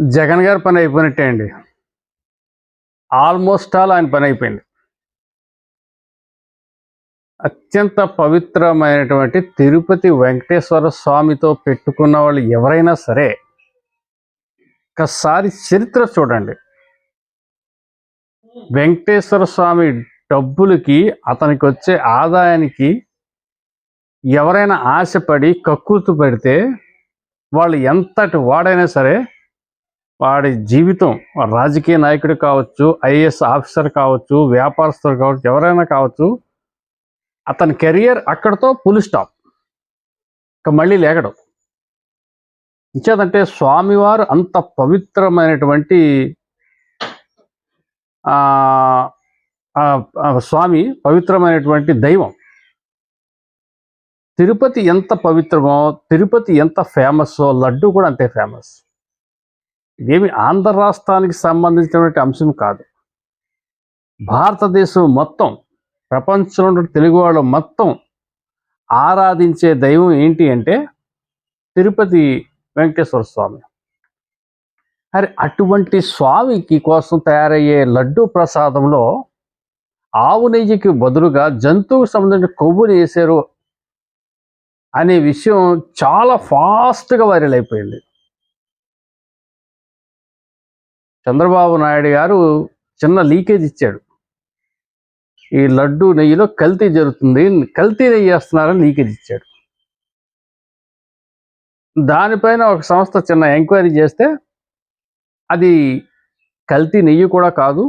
జగన్ గారి పని అయిపోయినట్టే అండి. ఆల్మోస్ట్ ఆల్ ఆయన పని అయిపోయింది. అత్యంత పవిత్రమైనటువంటి తిరుపతి వెంకటేశ్వర స్వామితో పెట్టుకున్న వాళ్ళు ఎవరైనా సరే ఒకసారి చరిత్ర చూడండి. వెంకటేశ్వర స్వామి డబ్బులకి అతనికి వచ్చే ఆదాయానికి ఎవరైనా ఆశపడి కక్కుర్తు పెడితే వాళ్ళు ఎంతటి వాడైనా సరే వాడి జీవితం రాజకీయ నాయకుడు కావచ్చు ఐఏఎస్ ఆఫీసర్ కావచ్చు వ్యాపారస్తుడు కావచ్చు ఎవరైనా కావచ్చు అతని కెరియర్ అక్కడతో పులి స్టాప్ ఇక మళ్ళీ లేగడం. ఇంచేదంటే స్వామివారు అంత పవిత్రమైనటువంటి ఆ, స్వామి పవిత్రమైనటువంటి దైవం. తిరుపతి ఎంత పవిత్రమో తిరుపతి ఎంత ఫేమస్సో లడ్డు కూడా అంతే ఫేమస్ ఇదేమి ఆంధ్ర రాష్ట్రానికి సంబంధించినటువంటి అంశం కాదు. భారతదేశం మొత్తం ప్రపంచంలో ఉన్న తెలుగు వాళ్ళు మొత్తం ఆరాధించే దైవం ఏంటి అంటే తిరుపతి వెంకటేశ్వర స్వామి. మరి అటువంటి స్వామికి కోసం తయారయ్యే లడ్డు ప్రసాదంలో ఆవు నెయ్యికి బదులుగా జంతువుకు సంబంధించిన కొవ్వుని వేసారు అనే విషయం చాలా ఫాస్ట్గా వైరల్ అయిపోయింది. చంద్రబాబు నాయుడు గారు చిన్న లీకేజ్ ఇచ్చాడు. ఈ లడ్డు నెయ్యిలో కల్తీ జరుగుతుంది కల్తీ నెయ్యి వేస్తున్నారని లీకేజ్ ఇచ్చాడు. దానిపైన ఒక సంస్థ చిన్న ఎంక్వైరీ చేస్తే అది కల్తీ నెయ్యి కూడా కాదు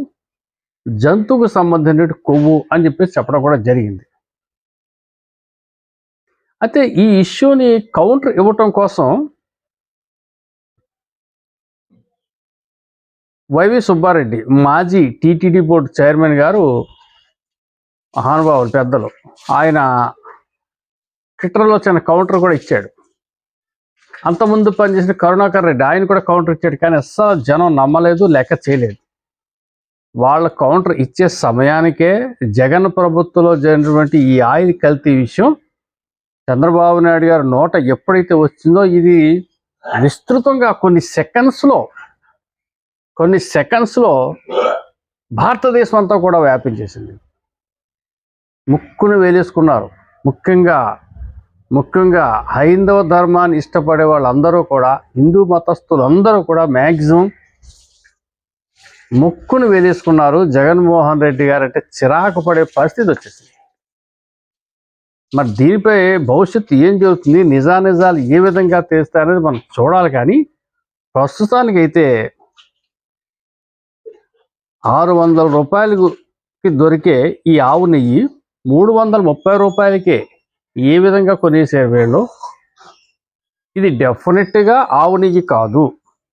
జంతువుకు సంబంధించిన కొవ్వు అని చెప్పేసి చెప్పడం కూడా జరిగింది. అయితే ఈ ఇష్యూని కౌంటర్ ఇవ్వటం కోసం వైవి సుబ్బారెడ్డి మాజీ టీటీడీ బోర్డు చైర్మన్ గారు మహానుభావులు పెద్దలు. ఆయన ట్విట్టర్లో చిన్న కౌంటర్ కూడా ఇచ్చాడు. అంతకుముందు పనిచేసిన కరుణాకర్ రెడ్డి ఆయన కూడా కౌంటర్ ఇచ్చాడు కానీ అస్సలు జనం నమ్మలేదు లెక్క చేయలేదు. వాళ్ళ కౌంటర్ ఇచ్చే సమయానికే జగన్ ప్రభుత్వంలో జరిగినటువంటి ఈ ఆయిల్ కల్తీ విషయం చంద్రబాబు నాయుడు గారి నోట ఎప్పుడైతే వచ్చిందో ఇది విస్తృతంగా కొన్ని సెకండ్స్లో కొన్ని సెకండ్స్లో భారతదేశం అంతా కూడా వ్యాపించేసింది. ముక్కును వేలేసుకున్నారు. ముఖ్యంగా ముఖ్యంగా హైందవ ధర్మాన్ని ఇష్టపడే వాళ్ళందరూ కూడా హిందూ మతస్థులందరూ కూడా మ్యాక్సిమం ముక్కును వేలేసుకున్నారు. జగన్మోహన్ రెడ్డి గారు అంటే చిరాకు పడే పరిస్థితి వచ్చేసింది. మరి దీనిపై భవిష్యత్తు ఏం జరుగుతుంది? నిజానిజాలు ఏ విధంగా అనేది మనం చూడాలి కానీ ప్రస్తుతానికైతే ఆరు వందల రూపాయలకి దొరికే ఈ ఆవు నెయ్యి మూడు వందల ముప్పై రూపాయలకే ఏ విధంగా కొనేసే వీళ్ళు? ఇది డెఫినెట్గా ఆవు నెయ్యి కాదు.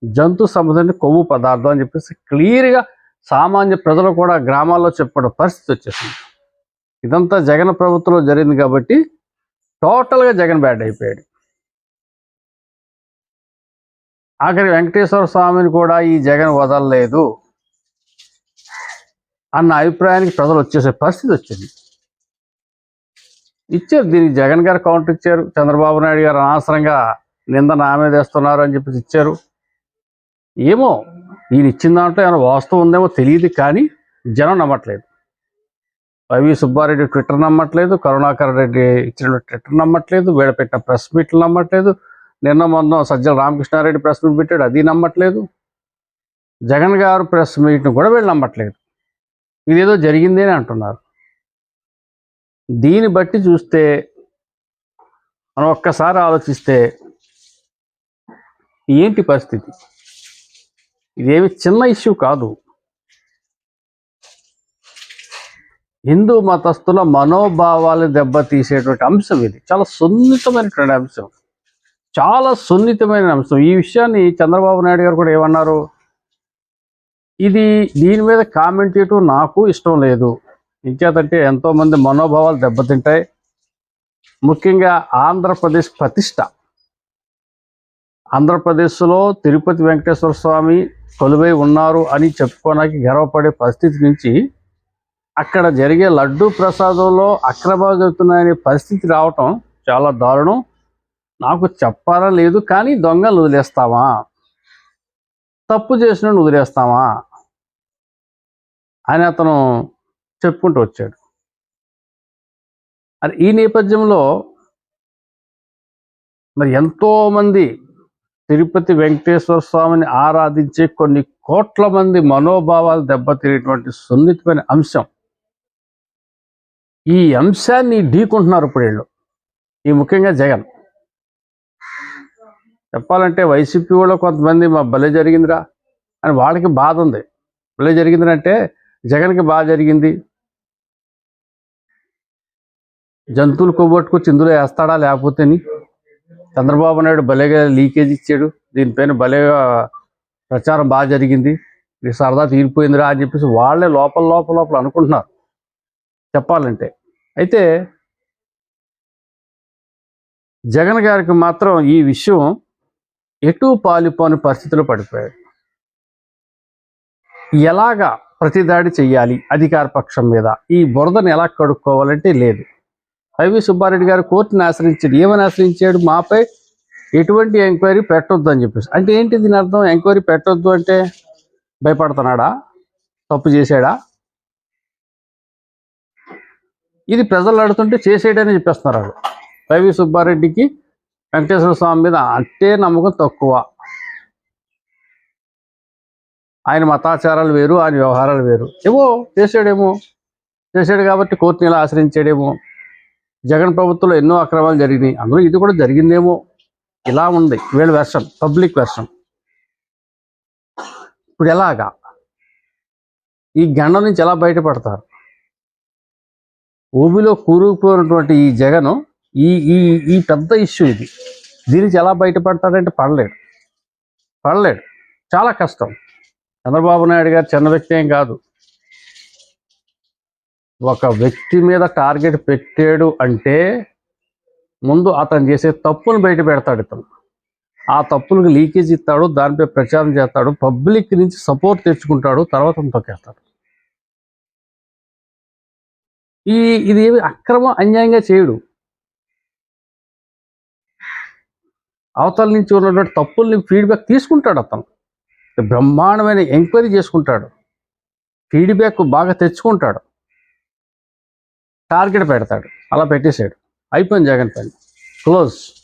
జంతు సంబంధించిన కొవ్వు పదార్థం అని చెప్పేసి క్లియర్గా సామాన్య ప్రజలు కూడా గ్రామాల్లో చెప్పడం పరిస్థితి వచ్చేసింది. ఇదంతా జగన్ ప్రభుత్వంలో జరిగింది కాబట్టి టోటల్గా జగన్ బ్యాడ్ అయిపోయాడు. ఆఖరి వెంకటేశ్వర స్వామిని కూడా ఈ జగన్ వదలలేదు. అన్న అభిప్రాయానికి ప్రజలు వచ్చేసే పరిస్థితి వచ్చింది. ఇచ్చారు దీనికి జగన్ గారు కౌంటర్ ఇచ్చారు చంద్రబాబు నాయుడు గారు అనవసరంగా నింద నా అని చెప్పేసి ఇచ్చారు. ఏమో ఈయన ఇచ్చిన దాంట్లో ఏమైనా వాస్తవం ఉందేమో తెలియదు కానీ జనం నమ్మట్లేదు. వైవి సుబ్బారెడ్డి ట్విట్టర్ నమ్మట్లేదు కరుణాకర్ రెడ్డి ఇచ్చిన ట్విట్టర్ నమ్మట్లేదు వీళ్ళ పెట్టిన ప్రెస్ మీట్లు నమ్మట్లేదు నిన్న మొన్న సజ్జల రామకృష్ణారెడ్డి ప్రెస్ మీట్ పెట్టాడు అది నమ్మట్లేదు. జగన్ గారు ప్రెస్ మీట్ను కూడా వీళ్ళు నమ్మట్లేదు. ఇదేదో జరిగింది అని అంటున్నారు. దీన్ని బట్టి చూస్తే మనం ఒక్కసారి ఆలోచిస్తే ఏంటి పరిస్థితి? ఇదేమి చిన్న ఇష్యూ కాదు. హిందూ మతస్థుల మనోభావాలు దెబ్బతీసేటువంటి అంశం ఇది. చాలా సున్నితమైనటువంటి అంశం. చాలా సున్నితమైన అంశం. ఈ విషయాన్ని చంద్రబాబు నాయుడు గారు కూడా ఏమన్నారు? ఇది దీని మీద కామెంట్ చేయటం నాకు ఇష్టం లేదు. ఇంకేదంటే ఎంతో మంది మనోభావాలు దెబ్బతింటాయి. ముఖ్యంగా ఆంధ్రప్రదేశ్ ప్రతిష్ట. ఆంధ్రప్రదేశ్లో తిరుపతి వెంకటేశ్వర స్వామి కొలువై ఉన్నారు అని చెప్పుకోవడానికి గర్వపడే పరిస్థితి నుంచి అక్కడ జరిగే లడ్డూ ప్రసాదంలో అక్రమాలు జరుగుతున్నాయనే పరిస్థితి రావటం చాలా దారుణం. నాకు చెప్పాలా లేదు కానీ దొంగలు వదిలేస్తావా తప్పు చేసిన వదిలేస్తామా? అని అతను చెప్పుకుంటూ వచ్చాడు. అది ఈ నేపథ్యంలో మరి ఎంతో మంది తిరుపతి వెంకటేశ్వర స్వామిని ఆరాధించే కొన్ని కోట్ల మంది మనోభావాలు దెబ్బతినేటువంటి సున్నితమైన అంశం. ఈ అంశాన్ని ఢీకుంటున్నారు ఇప్పుడు వీళ్ళు. ఈ ముఖ్యంగా జగన్. చెప్పాలంటే వైసీపీ వాళ్ళు కొంతమంది మా భలే జరిగిందిరా అని వాళ్ళకి బాధ ఉంది. భలే జరిగింది అంటే జగన్కి బాగా జరిగింది. జంతువులు కొవ్వొట్టుకొచ్చి ఇందులో వేస్తాడా లేకపోతేని? చంద్రబాబు నాయుడు భలేగా లీకేజ్ ఇచ్చాడు. దీనిపైన భలేగా ప్రచారం బాగా జరిగింది. ఇది సరదా తీరిపోయిందిరా అని చెప్పేసి వాళ్ళే లోపల లోపల లోపల అనుకుంటున్నారు. చెప్పాలంటే. అయితే జగన్ గారికి మాత్రం ఈ విషయం ఎటు పాలిపోని పరిస్థితిలో పడిపోయాడు. ఎలాగా ప్రతిదాడి చెయ్యాలి అధికార పక్షం మీద. ఈ బురదను ఎలా కడుక్కోవాలంటే లేదు. వైవి సుబ్బారెడ్డి గారు కోర్టును ఆశ్రయించాడు. ఏమని ఆశ్రయించాడు? మాపై ఎటువంటి ఎంక్వైరీ పెట్టొద్దు అని చెప్పేసి. అంటే ఏంటి దీని అర్థం? ఎంక్వైరీ పెట్టొద్దు అంటే భయపడుతున్నాడా? తప్పు చేశాడా? ఇది ప్రజలు అడుగుతుంటే చేసేయడని చెప్పేస్తున్నారు వైవి సుబ్బారెడ్డికి వెంకటేశ్వర స్వామి మీద అంటే నమ్మకం తక్కువ. ఆయన మతాచారాలు వేరు ఆయన వ్యవహారాలు వేరు. ఏమో చేసాడేమో చేశాడు కాబట్టి కోర్టుని ఇలా ఆశ్రయించాడేమో. జగన్ ప్రభుత్వంలో ఎన్నో అక్రమాలు జరిగినాయి. అందులో ఇది కూడా జరిగిందేమో. ఇలా ఉంది. వీళ్ళ వెర్షన్ పబ్లిక్ వెర్షన్ ఇప్పుడు ఎలాగా? ఈ గండం నుంచి ఎలా బయటపడతారు? ఊబిలో కూరుకుపోయినటువంటి ఈ జగను ఈ ఈ ఈ పెద్ద ఇష్యూ ఇది. దీనికి ఎలా బయటపడతాడంటే పడలేడు. పడలేడు. చాలా కష్టం. చంద్రబాబు నాయుడు గారు చిన్న వ్యక్తి ఏం కాదు. ఒక వ్యక్తి మీద టార్గెట్ పెట్టాడు అంటే ముందు అతను చేసే తప్పును బయట పెడతాడు ఇతను. ఆ తప్పులకు లీకేజ్ ఇస్తాడు దానిపై ప్రచారం చేస్తాడు పబ్లిక్ నుంచి సపోర్ట్ తెచ్చుకుంటాడు తర్వాత తొక్కేస్తాడు. ఈ ఇది ఏమి అక్రమ అన్యాయంగా చేయడు. అవతల నుంచి ఉన్నటువంటి తప్పుల్ని ఫీడ్బ్యాక్ తీసుకుంటాడు అతను. బ్రహ్మాండమైన ఎంక్వైరీ చేసుకుంటాడు. ఫీడ్బ్యాక్ బాగా తెచ్చుకుంటాడు. టార్గెట్ పెడతాడు. అలా పెట్టేశాడు. అయిపోయింది జగన్ పని. క్లోజ్.